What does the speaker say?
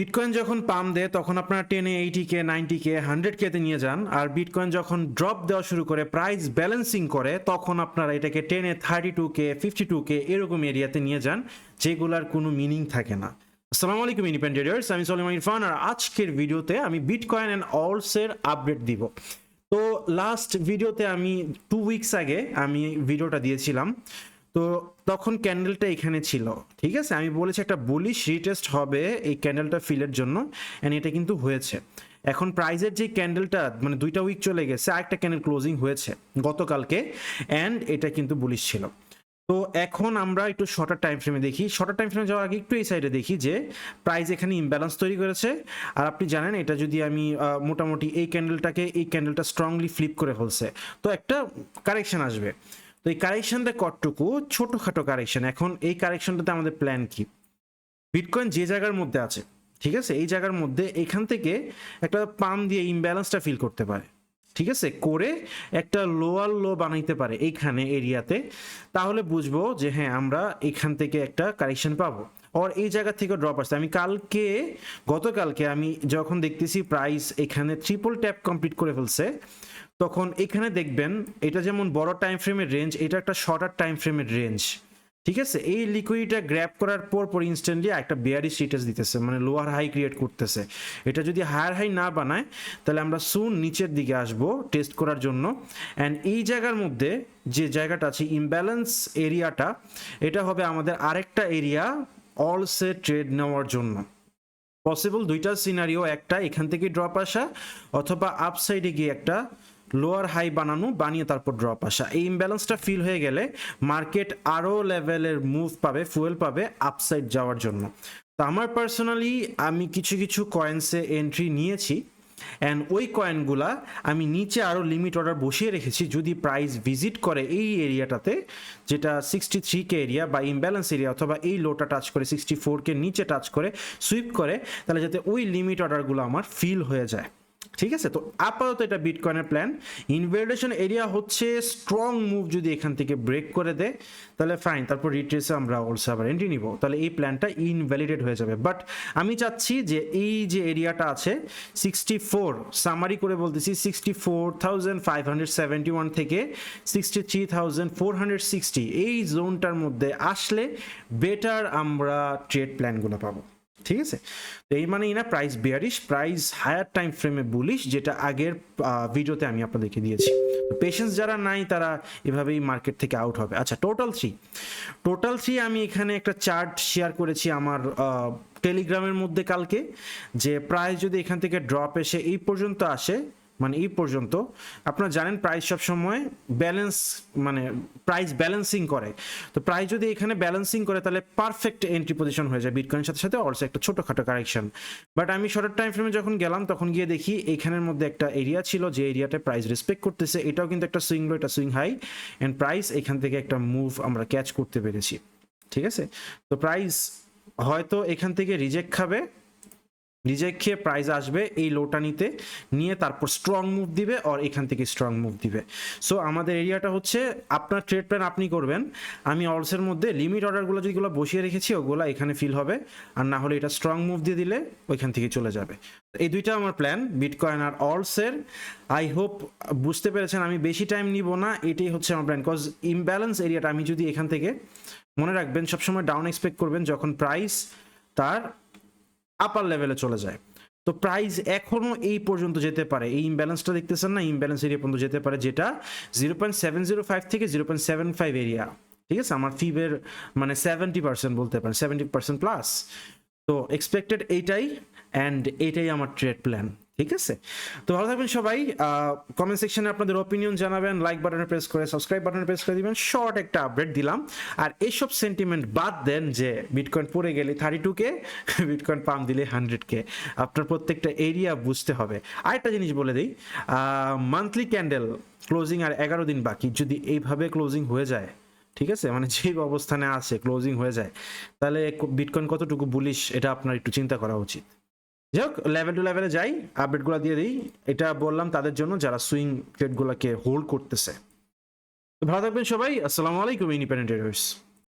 Bitcoin যখন পাম দেয়, তখন আপনারা টেনে এইটি কে নাইনটি কে হান্ড্রেড কেতে নিয়ে যান। আর বিটকয়েন যখন ড্রপ দেওয়া শুরু করে প্রাইস ব্যালেন্সিং করে, তখন আপনারা এটাকে টেনে thirty two K fifty two K এরকম এরিয়াতে নিয়ে যান, যেগুলার কোনো মিনিং থাকে না। আসসালামু আলাইকুম ইন্ডিপেন্ডেন্টার্স আমি সলিমান ইরফান আর আজকের ভিডিওতে আমি বিটকয়েন অ্যান্ড অলসের আপডেট দিব। তো লাস্ট ভিডিওতে আমি টু উইকস আগে আমি ভিডিওটা দিয়েছিলাম। তো তখন ক্যান্ডেলটা এখানে ছিল, ঠিক আছে? আমি বলেছি একটা বুলিশ রিটেস্ট হবে এই ক্যান্ডেলটা ফিলের জন্য অ্যান্ড এটা কিন্তু হয়েছে। এখন প্রাইজের যে ক্যান্ডেলটা মানে দুইটা উইক চলে গেছে, আরেকটা ক্যান্ডেল ক্লোজিং হয়েছে গতকালকে অ্যান্ড এটা কিন্তু বুলিশ ছিল। তো এখন আমরা একটু শর্টার টাইম ফ্রেমে দেখি। শর্টার টাইম ফ্রেমে যাওয়ার আগে একটু এই সাইডে দেখি যে প্রাইস এখানে ইমব্যালেন্স তৈরি করেছে। আর আপনি জানেন, এটা যদি আমি মোটামুটি এই ক্যান্ডেলটাকে এই ক্যান্ডেলটা স্ট্রংলি ফ্লিপ করে ফেলছে, তো একটা কারেকশন আসবে। তো এই কারেকশনটা কতটুকু? ছোটোখাটো কারেকশন এখন এই কারেকশনটাতে আমাদের প্ল্যান কি? বিটকয়েন যে জায়গার মধ্যে আছে, ঠিক আছে? এই জায়গার মধ্যে এখান থেকে একটা পাম দিয়ে ইমব্যালেন্সটা ফিল করতে পারে, ঠিক আছে? করে একটা লোয়ার লো বানাইতে পারে এইখানে এরিয়াতে। তাহলে বুঝব যে হ্যাঁ আমরা এখান থেকে একটা কারেকশন পাবো। আর এই জায়গা থেকে ড্রপ আসছে। আমি কালকে, গতকালকে আমি যখন দেখতেছি প্রাইস এখানে ট্রিপল ট্যাপ কমপ্লিট করে ফেলছে তখন এখানে দেখবেন, এটা যেমন বড় টাইম ফ্রেমের রেঞ্জ এটা একটা শর্টার টাইম ফ্রেমের রেঞ্জ ঠিক আছে? এই লিকুইডটা গ্র্যাব করার পর পর ইনস্ট্যান্টলি একটা বেয়ারি স্টেটাস দিতেছে মানে লোয়ার হাই ক্রিয়েট করতেছে। এটা যদি হায়ার হাই না বানায়, তাহলে আমরা সুন নিচের দিকে আসব টেস্ট করার জন্য। অ্যান্ড এই জায়গার মধ্যে যে জায়গাটা আছে ইমব্যালেন্স এরিয়াটা এটা হবে আমাদের আরেকটা এরিয়া অল সে ট্রেড নেওয়ার জন্য। পসিবল দুইটা সিনারিও একটা এখান থেকে ড্রপ আসা, অথবা আপসাইডে গিয়ে একটা লোয়ার হাই বানানো, বানিয়ে তারপর ড্রপ আসা। এই ইমব্যালেন্সটা ফিল হয়ে গেলে মার্কেট আরও লেভেলের মুভ পাবে ফুয়েল পাবে আপসাইড যাওয়ার জন্য। তো আমার পার্সোনালি আমি কিছু কিছু কয়েন্সে এন্ট্রি নিয়েছি অ্যান্ড ওই কয়েনগুলা আমি নিচে আরও লিমিট অর্ডার বসিয়ে রেখেছি। যদি প্রাইস ভিজিট করে এই এরিয়াটাতে যেটা সিক্সটি থ্রি কে এরিয়া বা ইমব্যালেন্স এরিয়া অথবা এই লোটা টাচ করে সিক্সটি ফোর কে নিচে টাচ করে সুইপ করে, তাহলে যাতে ওই লিমিট অর্ডারগুলো আমার ফিল হয়ে যায়। ঠিক আছে? তো আপাতত এটা বিটকয়েনের প্ল্যান ইনভেলিডেশন এরিয়া হচ্ছে স্ট্রং মুভ যদি এখান থেকে ব্রেক করে দেয়, তাহলে ফাইন তারপর রিট্রেসে আমরা অলসো আবার এন্ট্রি নিব। তাহলে এই প্ল্যানটা ইনভ্যালিডেট হয়ে যাবে। বাট আমি চাচ্ছি যে এই যে এরিয়াটা আছে সিক্সটি ফোর সামারি করে বলতেছি sixty four thousand five hundred seventy one থেকে sixty three thousand four hundred sixty এই জোনটার মধ্যে আসলে বেটার আমরা ট্রেড প্ল্যানগুলো পাবো। ঠিক আছে? তো এই মানেই না price bearish price higher time ফ্রেমে বুলিশ যেটা আগের ভিডিওতে আমি আপনাদেরকে দিয়েছি। তো পেশেন্স যারা নাই, তারা এভাবেই মার্কেট থেকে আউট হবে। আচ্ছা টোটাল থ্রি টোটাল থ্রি আমি এখানে একটা চার্ট শেয়ার করেছি আমার টেলিগ্রামের মধ্যে কালকে, যে প্রাইস যদি এখান থেকে ড্রপ এসে এই পর্যন্ত আসে মানে এই পর্যন্ত। আপনারা জানেন প্রাইস সব সময় ব্যালেন্স মানে প্রাইস ব্যালেন্সিং করে। তো প্রাইস যদি এখানে ব্যালেন্সিং করে, তাহলে পারফেক্ট এন্ট্রি পজিশন হয়ে যায় বিটকয়েনের সাথে সাথে অলসো একটা ছোটোখাটো কারেকশন বাট আমি শর্ট টাইম ফ্রেমে যখন গেলাম, তখন গিয়ে দেখি এখানের মধ্যে একটা এরিয়া ছিল, যে এরিয়াতে প্রাইস রেসপেক্ট করতেছে। এটাও কিন্তু একটা সুইং লো এটা সুইং হাই অ্যান্ড প্রাইস এখান থেকে একটা মুভ আমরা ক্যাচ করতে পেরেছি। ঠিক আছে? তো প্রাইস হয়তো এখান থেকে রিজেক্ট খাবে। রিজেক্ট খেয়ে প্রাইস আসবে এই লোটা নিতে, নিয়ে তারপর স্ট্রং মুভ দিবে আর এখান থেকে স্ট্রং মুভ দিবে। সো আমাদের এরিয়াটা হচ্ছে আপনার ট্রেড প্ল্যান আপনি করবেন, আমি অলসের মধ্যে লিমিট অর্ডারগুলো যেগুলো বসিয়ে রেখেছি, ওগুলো এখানে ফিল হবে। আর না হলে এটা স্ট্রং মুভ দিয়ে দিলে ওইখান থেকে চলে যাবে। এই দুইটা আমার প্ল্যান বিটকয়েন আর অলসের আই হোপ বুঝতে পেরেছেন, আমি বেশি টাইম নিব না, এটাই হচ্ছে আমার প্ল্যান কজ ইমব্যালেন্স এরিয়াটা আমি যদি এখান থেকে মনে রাখবেন, সবসময় ডাউন এক্সপেক্ট করবেন যখন প্রাইস তার আপার লেভেলে চলে যায়। তো প্রাইস এখনও এই পর্যন্ত যেতে পারে। এই ইমব্যালেন্সটা দেখতেছেন না? ইমব্যালেন্স এরিয়া পর্যন্ত যেতে পারে, যেটা zero point seven zero five থেকে zero point seven five area ঠিক আছে? আমার ফিবের মানে সেভেন্টি পার্সেন্ট বলতে পারেন সেভেন্টি পার্সেন্ট প্লাস তো এক্সপেক্টেড এইটাই অ্যান্ড এইটাই আমার ট্রেড প্ল্যান ঠিক আছে? তো ভালো থাকবেন সবাই। কমেন্ট সেকশনে আপনাদের ওপিনিয়ন জানাবেন লাইক বাটনে প্রেস করে সাবস্ক্রাইব বাটনে প্রেস করে দিবেন। শর্ট একটা আপডেট দিলাম। আর এইসব সেন্টিমেন্ট বাদ দেন যে বিটকয়েন পড়ে গেলে thirty two K bitcoin pump দিলে হান্ড্রেড কে আপনার প্রত্যেকটা এরিয়া বুঝতে হবে। আরেকটা জিনিস বলে দিই মান্থলি ক্যান্ডেল ক্লোজিং আর এগারো দিন বাকি। যদি এইভাবে ক্লোজিং হয়ে যায়, ঠিক আছে? মানে যে অবস্থানে আছে ক্লোজিং হয়ে যায়, তাহলে বিটকয়েন কতটুকু বুলিশ এটা আপনার একটু চিন্তা করা উচিত। যাই হোক লেভেল টু লেভেলে যাই আপডেটগুলো দিয়ে দিই। এটা বললাম তাদের জন্য যারা সুইং ট্রেডগুলোকে হোল্ড করতেছে। ভালো থাকবেন সবাই, আসসালামু আলাইকুম ইন্ডিপেন্ডেন্ট